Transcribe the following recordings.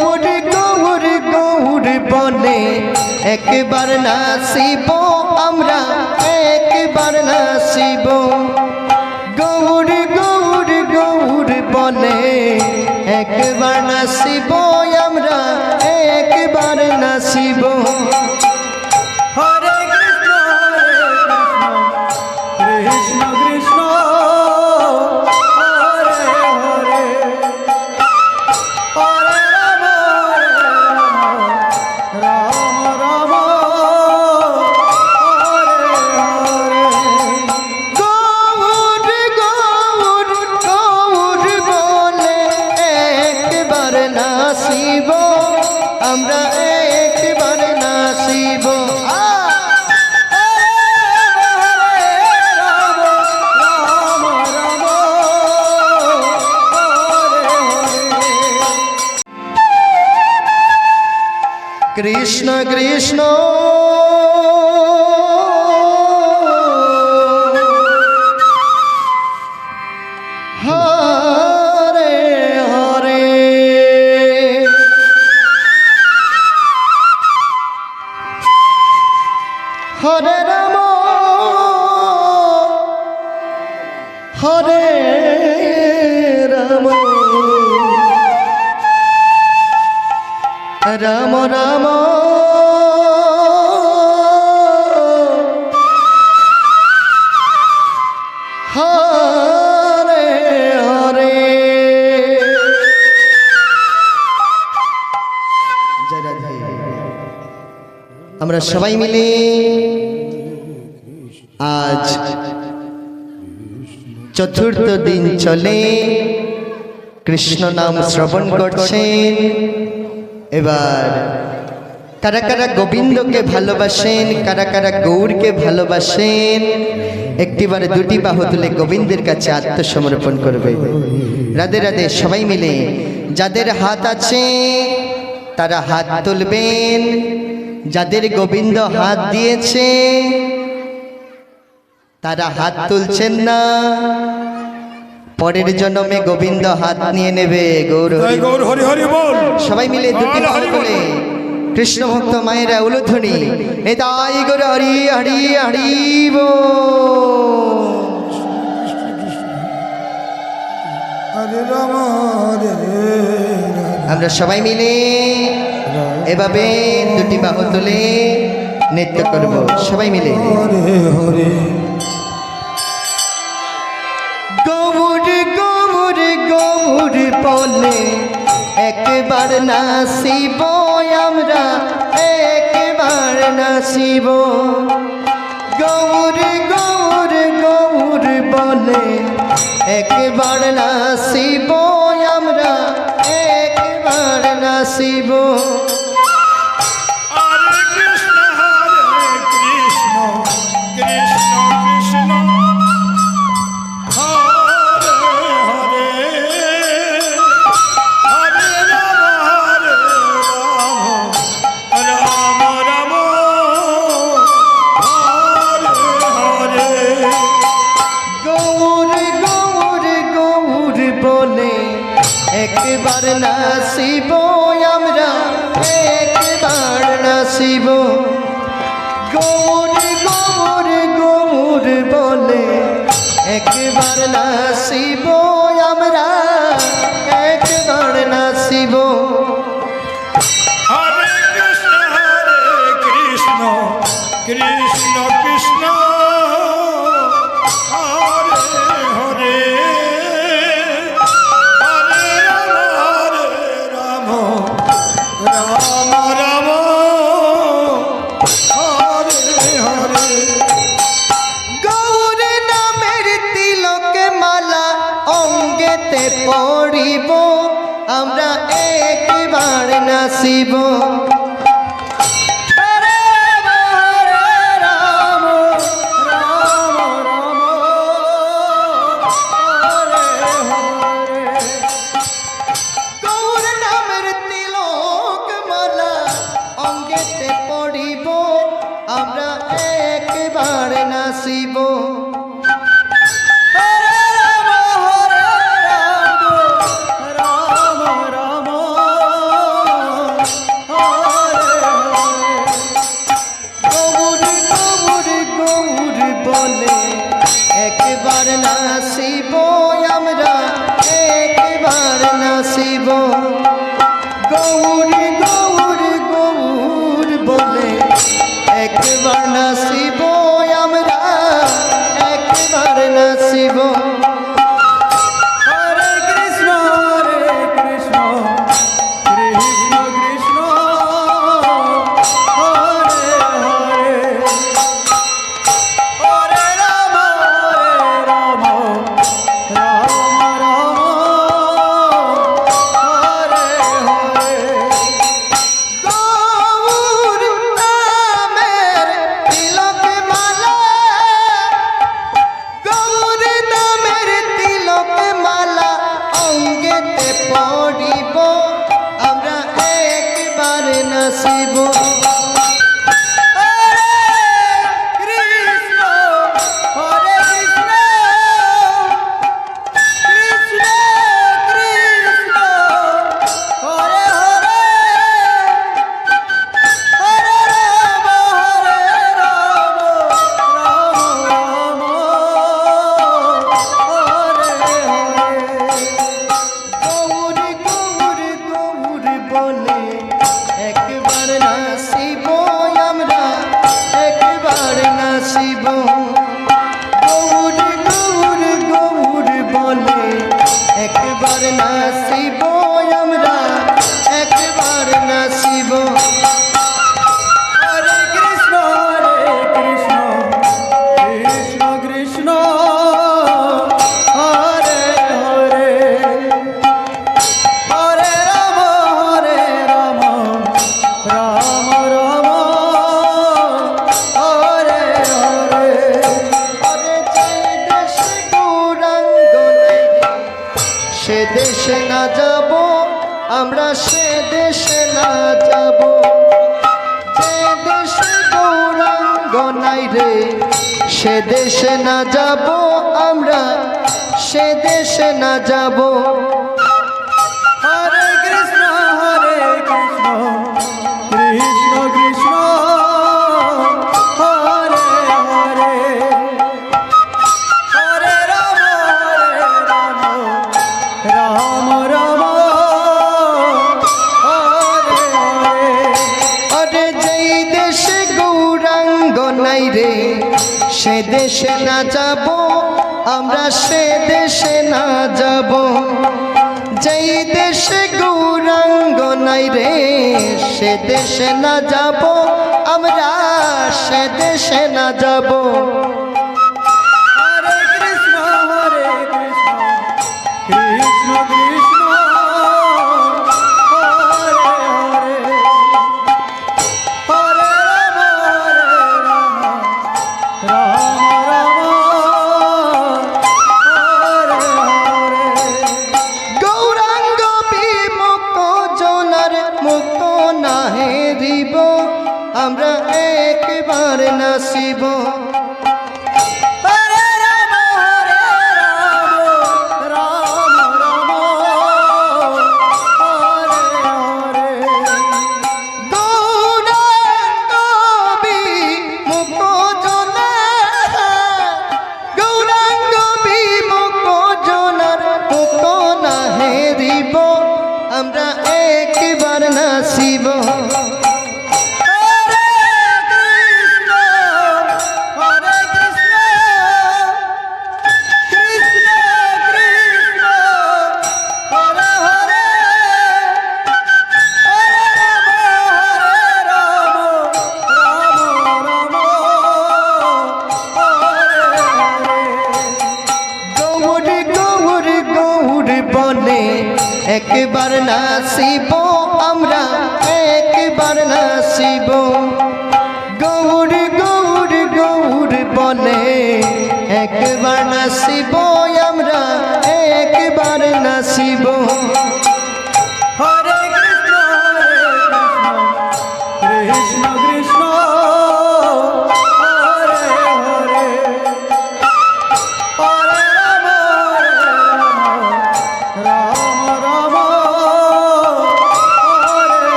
গৌর গৌর গৌর বলে, একবার নাসিব আমরা, একবার নাসিব গৌর গৌর গৌর বলে, একবার নাচিব কৃষ্ণ কৃষ্ণ। হরে রাম। হরে রাম রাম। আমরা সবাই মিলে আজ চতুর্থ দিন চলে। কৃষ্ণ নাম শ্রবণ করছেন। এবার, কারা কারা গোবিন্দকে ভালোবাসেন, কারা কারা গৌরকে ভালোবাসেন, একটিবারে দুটি বাহু তুলে গোবিন্দের কাছে আত্মসমর্পণ করবে। রাধে রাধে সবাই মিলে, যাদের হাত আছে, তারা হাত তুলবেন। যাদের গোবিন্দ হাত দিয়েছে, তারা হাত তুলছেন না। পরের জন্মে গোবিন্দ হাত নিয়ে নেবে গৌর হরি গৌর হরি হরি বল। সবাই মিলে দুটি হরি কৃষ্ণ ভক্ত মায়েরা উলুধ্বনি এ তাই গৌর হরি হরি হরে আমরা সবাই মিলে এভাবে দুটি বাহু তুলে নৃত্য করব সবাই মিলে। হরে হরে একবার নাসিব আমরা একবার নাচিব। গৌর গৌর গৌর বলে একবার নাসিব আমরা একবার নাচিব। একবার নাচিব আমরা, একবার নাচিব গৌর গৌর গৌর বলে, একবার নাচিব আমরা, একবার নাচিব হরে কৃষ্ণ হরে কৃষ্ণ কৃষ্ণ কৃষ্ণ। পড়িব আমরা একবার নাচিব। बोले एक बार नसीबो यमरा एक बार नसीबो। নাচিব হরে কৃষ্ণ হরে কৃষ্ণ কৃষ্ণ কৃষ্ণ। হরে হরে হরে রাম হরে রাম রাম রাম। হরে হরে। গৌরাঙ্গ সে দেশে না যাব, আমরা সে দেশে না যাব। যে দেশে গৌরাঙ্গ নাই রে, সে দেশে না যাব আমরা, সে দেশে না যাব। আরে যেই দেশে গৌরাঙ্গ নাই রে, সে দেশে না যাব, আমরা সে দেশে না যাব। যেই দেশে গৌরাঙ্গ নাই রে, সে দেশে না যাব, আমরা সে দেশে না যাব। একবার একবার নাসিব আমরা, একবার নাসিব গৌর গৌর গৌর বলে, একবার নাসিব আমরা, একবার নাসিব হরে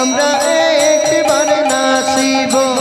আমরা একবার নাচিব।